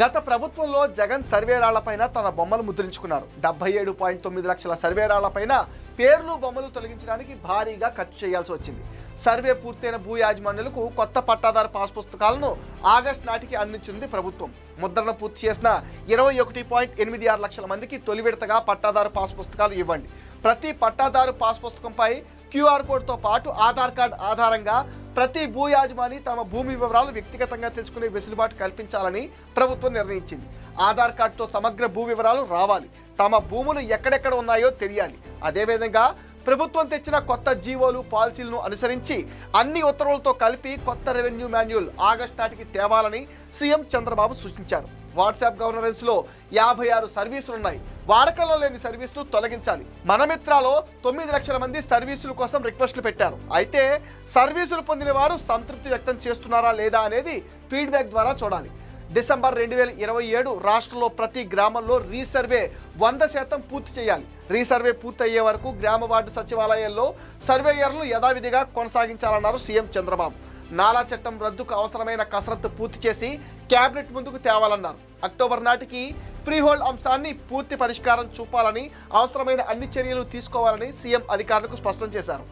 గత ప్రభుత్వంలో జగన్ సర్వేరాళ్ళపైన తన బొమ్మలు ముద్రించుకున్నారు. డెబ్బై ఏడు పాయింట్ తొమ్మిది లక్షల సర్వేరాళ్ళపైన పేర్లు బొమ్మలు తొలగించడానికి భారీగా ఖర్చు చేయాల్సి వచ్చింది. సర్వే పూర్తయిన భూ యాజమాన్యులకు కొత్త పట్టాదారు పాస్ పుస్తకాలను ఆగస్టు నాటికి అందించింది ప్రభుత్వం. ముద్రణ పూర్తి చేసిన ఇరవై ఒకటి పాయింట్ ఎనిమిది ఆరు లక్షల మందికి తొలి విడతగా పట్టాదారు పాస్ పుస్తకాలు ఇవ్వండి. ప్రతి పట్టాదారు పాస్ పుస్తకంపై క్యూఆర్ కోడ్తో పాటు ఆధార్ కార్డ్ ఆధారంగా ప్రతి భూ యాజమాని తమ భూమి వివరాలు వ్యక్తిగతంగా తెలుసుకునే వెసులుబాటు కల్పించాలని ప్రభుత్వం నిర్ణయించింది. ఆధార్ కార్డుతో సమగ్ర భూ వివరాలు రావాలి. తమ భూములు ఎక్కడెక్కడ ఉన్నాయో తెలియాలి. అదేవిధంగా ప్రభుత్వం తెచ్చిన కొత్త జీవోలు పాలసీలను అనుసరించి అన్ని ఉత్తర్వులతో కలిపి కొత్త రెవెన్యూ మాన్యువల్ ఆగస్టు నాటికి తేవాలని సీఎం చంద్రబాబు సూచించారు. వాట్సాప్ గవర్నరెన్స్లో యాభై ఆరు సర్వీసులు ఉన్నాయి వాడకంలో లేని సర్వీసులు తొలగించాలి. మనమిత్రాలో తొమ్మిది లక్షల మంది సర్వీసుల కోసం రిక్వెస్ట్లు పెట్టారు. అయితే సర్వీసులు పొందిన వారు సంతృప్తి వ్యక్తం చేస్తున్నారా లేదా అనేది ఫీడ్బ్యాక్ ద్వారా చూడాలి. డిసెంబర్ రెండు వేల ఇరవై ఏడు రాష్ట్రంలో ప్రతి గ్రామంలో రీసర్వే వంద శాతం పూర్తి చేయాలి. రీసర్వే పూర్తి అయ్యే వరకు గ్రామ వార్డు సచివాలయాల్లో సర్వేయర్లు యథావిధిగా కొనసాగించాలన్నారు సీఎం చంద్రబాబు. నాలా చట్టం రద్దుకు అవసరమైన కసరత్తు పూర్తి చేసి కేబినెట్ ముందుకు తేవాలన్నారు. అక్టోబర్ నాటికి ఫ్రీ హోల్డ్ అంశాన్ని పూర్తి పరిష్కారం చూపాలని అవసరమైన అన్ని చర్యలు తీసుకోవాలని సీఎం అధికారులకు స్పష్టం చేశారు.